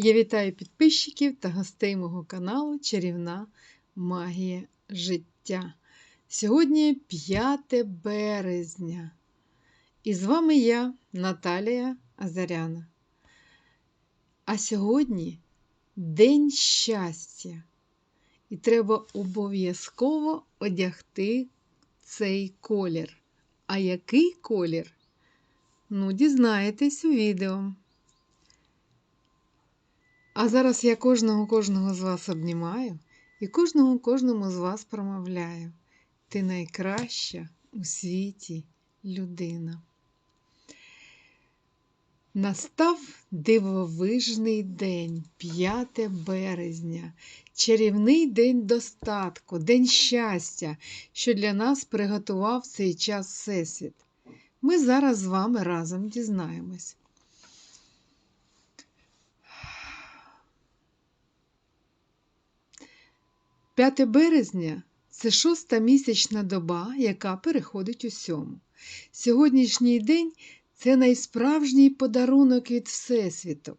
Я вітаю підписчиків та гостей мого каналу Чарівна Магія життя. Сьогодні 5 березня. І з вами я, Наталія Азаряна. А сьогодні День щастя. І треба обов'язково одягти цей колір. А який колір? Ну, дізнаєтесь у відео. А зараз я кожного кожного з вас обнімаю і кожного кожному з вас промовляю. Ти найкраща у світі людина. Настав дивовижний день, 5 березня, чарівний день достатку, день щастя, що для нас приготував цей час Всесвіт. Ми зараз з вами разом дізнаємось. 5 березня це шоста місячна доба, яка переходить у сьому. Сьогоднішній день це найсправжній подарунок від Всесвіту.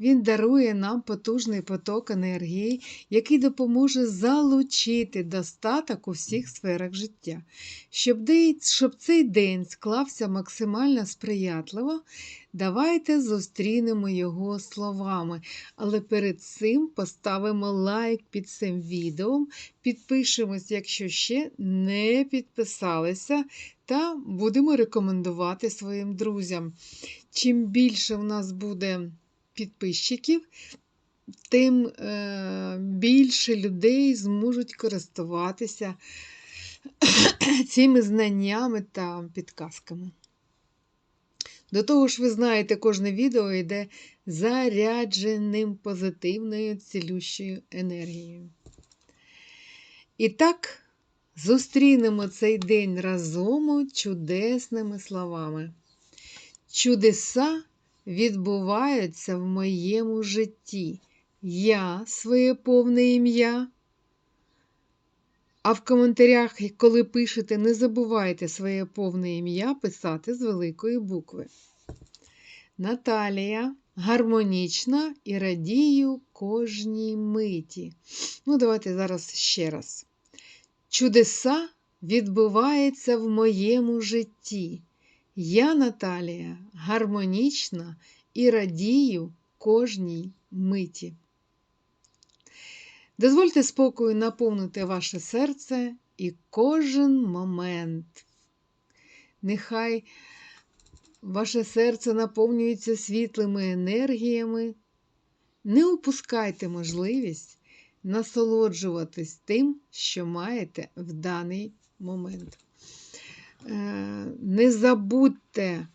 Він дарує нам потужний поток енергії, який допоможе залучити достаток у всіх сферах життя. Щоб. Щоб цей день склався максимально сприятливо, давайте зустрінемо його словами. Але перед цим поставимо лайк під цим відео, підпишемось, якщо ще не підписалися та будемо рекомендувати своїм друзям. Чим більше в нас буде підписчиків, тим е, більше людей зможуть користуватися цими знаннями та підказками. До того ж, ви знаєте, кожне відео йде зарядженим позитивною цілющою енергією. І так, Зустрінемо цей день разом чудесними словами. Чудеса відбуваються в моєму житті. Я своє повне ім'я. А в коментарях, коли пишете, не забувайте своє повне ім'я писати з великої букви. Наталія гармонічна і радію кожній миті. Ну, давайте зараз ще раз. Чудеса відбуваються в моєму житті. Я, Наталія, гармонічна і радію кожній миті. Дозвольте спокою наповнити ваше серце і кожен момент. Нехай ваше серце наповнюється світлими енергіями. Не упускайте можливість насолоджуватись тим, що маєте в даний момент. Е, не забудьте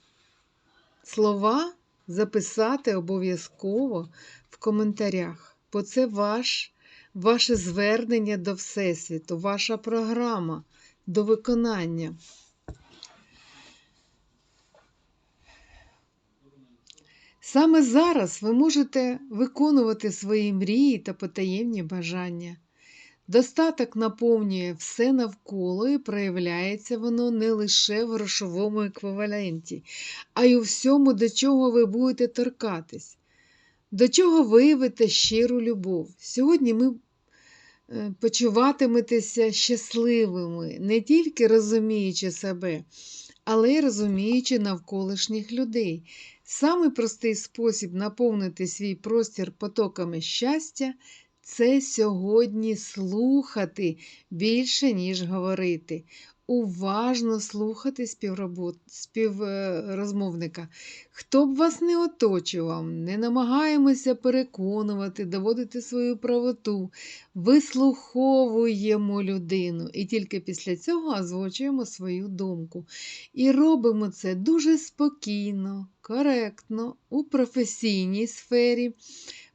слова записати обов'язково в коментарях, бо це ваш, ваше звернення до Всесвіту, ваша програма до виконання. Саме зараз ви можете виконувати свої мрії та потаємні бажання. Достаток наповнює все навколо і проявляється воно не лише в грошовому еквіваленті, а й у всьому, до чого ви будете торкатись, до чого виявите щиру любов. Сьогодні ми е, почуватиметеся щасливими, не тільки розуміючи себе, але й розуміючи навколишніх людей. Самий простий спосіб наповнити свій простір потоками щастя це сьогодні слухати більше, ніж говорити. Уважно слухати співрозмовника. Хто б вас не оточував, не намагаємося переконувати, доводити свою правоту, вислуховуємо людину і тільки після цього озвучуємо свою думку. І робимо це дуже спокійно, коректно, у професійній сфері.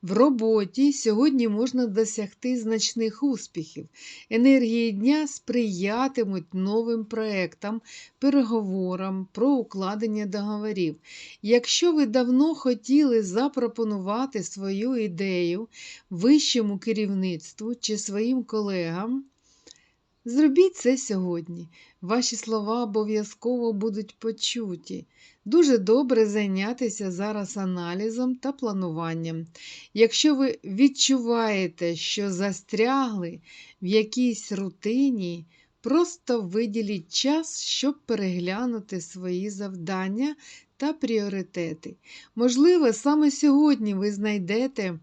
В роботі сьогодні можна досягти значних успіхів. Енергії дня сприятимуть новим проектам, переговорам про укладення договорів. Якщо ви давно хотіли запропонувати свою ідею вищому керівництву чи своїм колегам, Зробіть це сьогодні. Ваші слова обов'язково будуть почуті. Дуже добре зайнятися зараз аналізом та плануванням. Якщо ви відчуваєте, що застрягли в якійсь рутині, просто виділіть час, щоб переглянути свої завдання та пріоритети. Можливо, саме сьогодні ви знайдете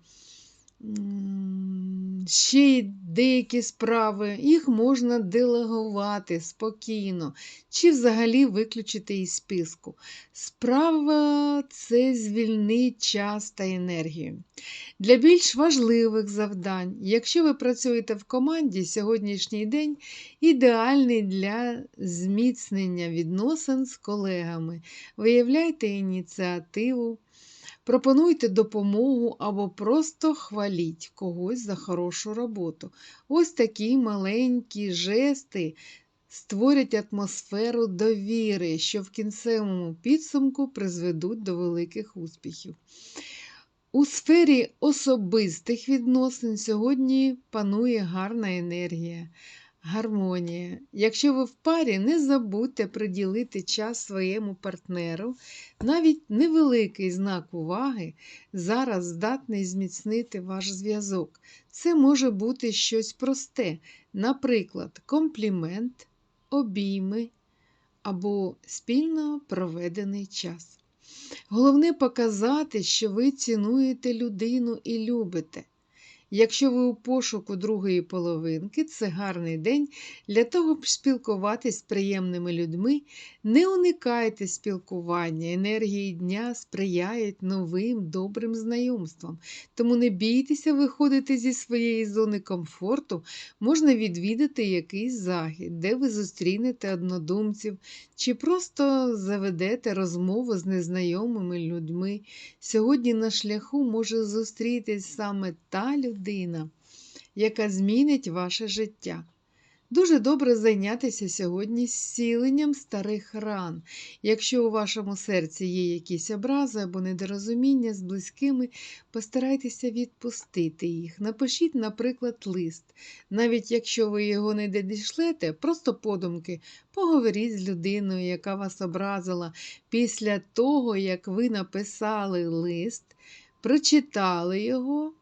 ще деякі справи, їх можна делегувати спокійно, чи взагалі виключити із списку. Справа це звільнить час та енергію. Для більш важливих завдань, якщо ви працюєте в команді, сьогоднішній день ідеальний для зміцнення відносин з колегами. Виявляйте ініціативу. Пропонуйте допомогу або просто хваліть когось за хорошу роботу. Ось такі маленькі жести створять атмосферу довіри, що в кінцевому підсумку призведуть до великих успіхів. У сфері особистих відносин сьогодні панує гарна енергія гармонія. Якщо ви в парі, не забудьте приділити час своєму партнеру. Навіть невеликий знак уваги зараз здатний зміцнити ваш зв'язок. Це може бути щось просте, наприклад, комплімент, обійми або спільно проведений час. Головне показати, що ви цінуєте людину і любите. Якщо ви у пошуку другої половинки, це гарний день для того, щоб спілкуватись з приємними людьми, не уникайте спілкування, енергії дня сприяють новим добрим знайомствам. Тому не бійтеся виходити зі своєї зони комфорту, можна відвідати якийсь захід, де ви зустрінете однодумців, чи просто заведете розмову з незнайомими людьми. Сьогодні на шляху може зустрітись саме та людина людина, яка змінить ваше життя. Дуже добре зайнятися сьогодні зціленням старих ран. Якщо у вашому серці є якісь образи або недорозуміння з близькими, постарайтеся відпустити їх. Напишіть, наприклад, лист. Навіть якщо ви його не додішлете, просто подумки, поговоріть з людиною, яка вас образила. Після того, як ви написали лист, прочитали його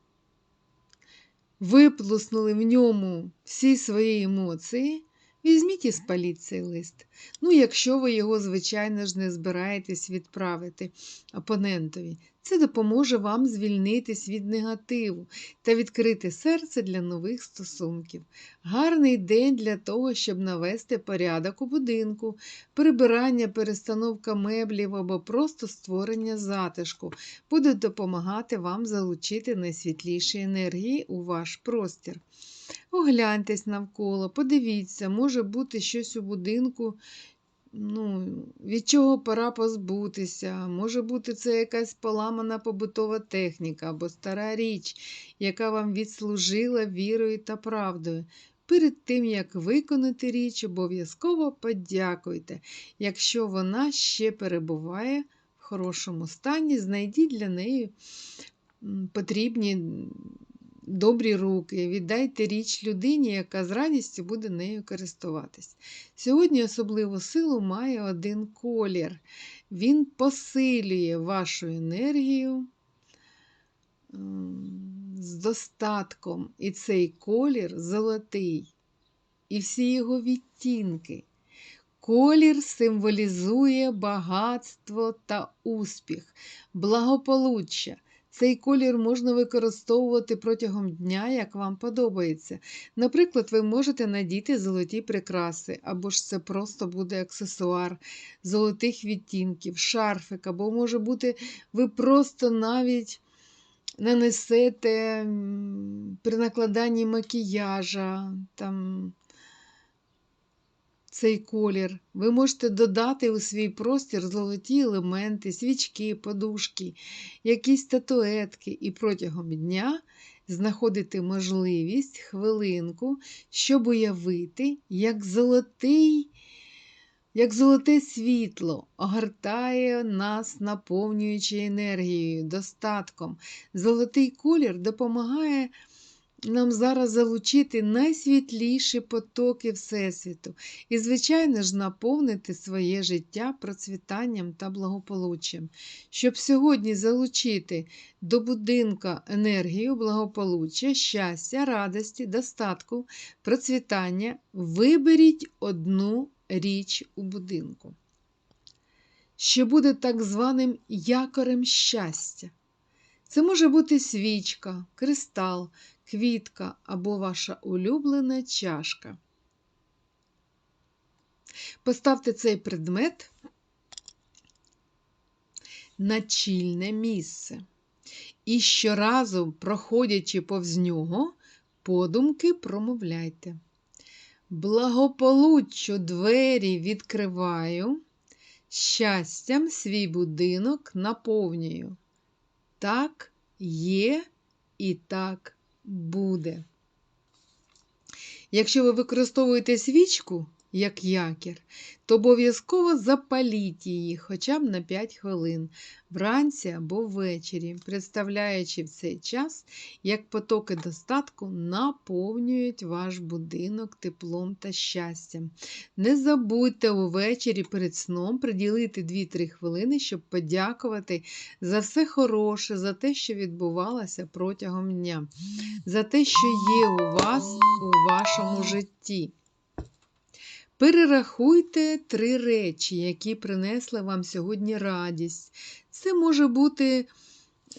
виплеснули в ньому всі свої емоції, візьміть і спаліть цей лист. Ну, якщо ви його, звичайно ж, не збираєтесь відправити опонентові. Це допоможе вам звільнитись від негативу та відкрити серце для нових стосунків. Гарний день для того, щоб навести порядок у будинку, прибирання, перестановка меблів або просто створення затишку буде допомагати вам залучити найсвітліші енергії у ваш простір. Огляньтесь навколо, подивіться, може бути щось у будинку, ну, від чого пора позбутися. Може бути, це якась поламана побутова техніка або стара річ, яка вам відслужила вірою та правдою. Перед тим, як виконати річ, обов'язково подякуйте. Якщо вона ще перебуває в хорошому стані, знайдіть для неї потрібні добрі руки, віддайте річ людині, яка з радістю буде нею користуватись. Сьогодні особливу силу має один колір. Він посилює вашу енергію з достатком. І цей колір золотий. І всі його відтінки. Колір символізує багатство та успіх, благополуччя. Цей колір можна використовувати протягом дня, як вам подобається. Наприклад, ви можете надіти золоті прикраси, або ж це просто буде аксесуар золотих відтінків, шарфик, або, може бути, ви просто навіть нанесете при накладанні макіяжа. там цей колір. Ви можете додати у свій простір золоті елементи, свічки, подушки, якісь статуетки, і протягом дня знаходити можливість, хвилинку, щоб уявити, як золотий. Як золоте світло огортає нас, наповнюючи енергією, достатком. Золотий колір допомагає нам зараз залучити найсвітліші потоки Всесвіту і, звичайно ж, наповнити своє життя процвітанням та благополуччям. Щоб сьогодні залучити до будинка енергію, благополуччя, щастя, радості, достатку, процвітання, виберіть одну річ у будинку, що буде так званим якорем щастя. Це може бути свічка, кристал, квітка або ваша улюблена чашка. Поставте цей предмет на чільне місце. І щоразу, проходячи повз нього, подумки промовляйте. Благополуччю двері відкриваю, щастям свій будинок наповнюю. Так є і так буде. Якщо ви використовуєте свічку як якір, то обов'язково запаліть її хоча б на 5 хвилин вранці або ввечері, представляючи в цей час, як потоки достатку наповнюють ваш будинок теплом та щастям. Не забудьте увечері перед сном приділити 2-3 хвилини, щоб подякувати за все хороше, за те, що відбувалося протягом дня, за те, що є у вас у вашому житті. Перерахуйте три речі, які принесли вам сьогодні радість. Це може бути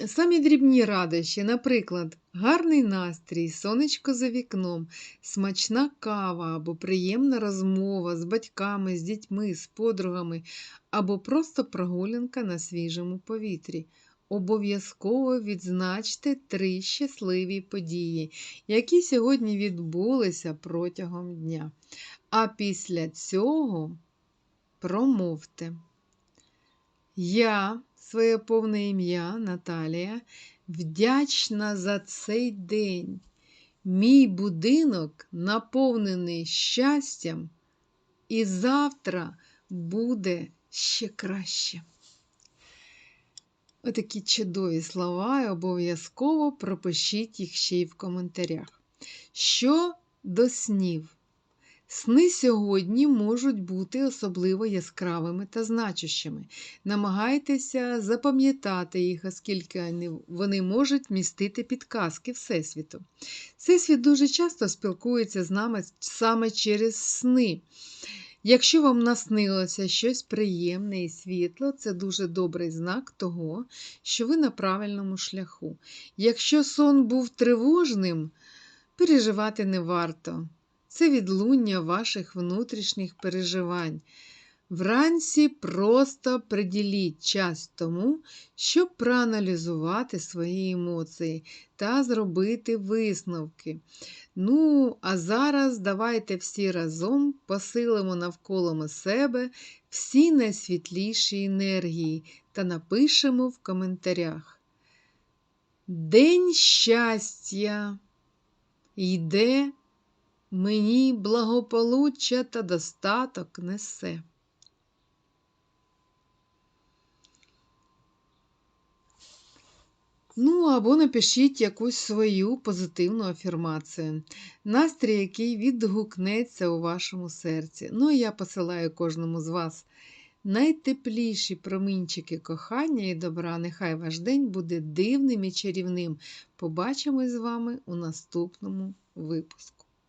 самі дрібні радощі, наприклад, гарний настрій, сонечко за вікном, смачна кава або приємна розмова з батьками, з дітьми, з подругами, або просто прогулянка на свіжому повітрі. Обов'язково відзначте три щасливі події, які сьогодні відбулися протягом дня. А після цього промовте. Я, своє повне ім'я Наталія, вдячна за цей день. Мій будинок наповнений щастям, і завтра буде ще краще. Отакі чудові слова, і обов'язково пропишіть їх ще й в коментарях. Що до снів? Сни сьогодні можуть бути особливо яскравими та значущими. Намагайтеся запам'ятати їх, оскільки вони можуть містити підказки Всесвіту. Всесвіт дуже часто спілкується з нами саме через сни. Якщо вам наснилося щось приємне і світло, це дуже добрий знак того, що ви на правильному шляху. Якщо сон був тривожним, переживати не варто. Це відлуння ваших внутрішніх переживань. Вранці просто приділіть час тому, щоб проаналізувати свої емоції та зробити висновки. Ну, а зараз давайте всі разом посилимо навколо себе всі найсвітліші енергії та напишемо в коментарях. День щастя йде, мені благополуччя та достаток несе. Ну, або напишіть якусь свою позитивну афірмацію, настрій, який відгукнеться у вашому серці. Ну, я посилаю кожному з вас найтепліші промінчики кохання і добра. Нехай ваш день буде дивним і чарівним. Побачимось з вами у наступному випуску.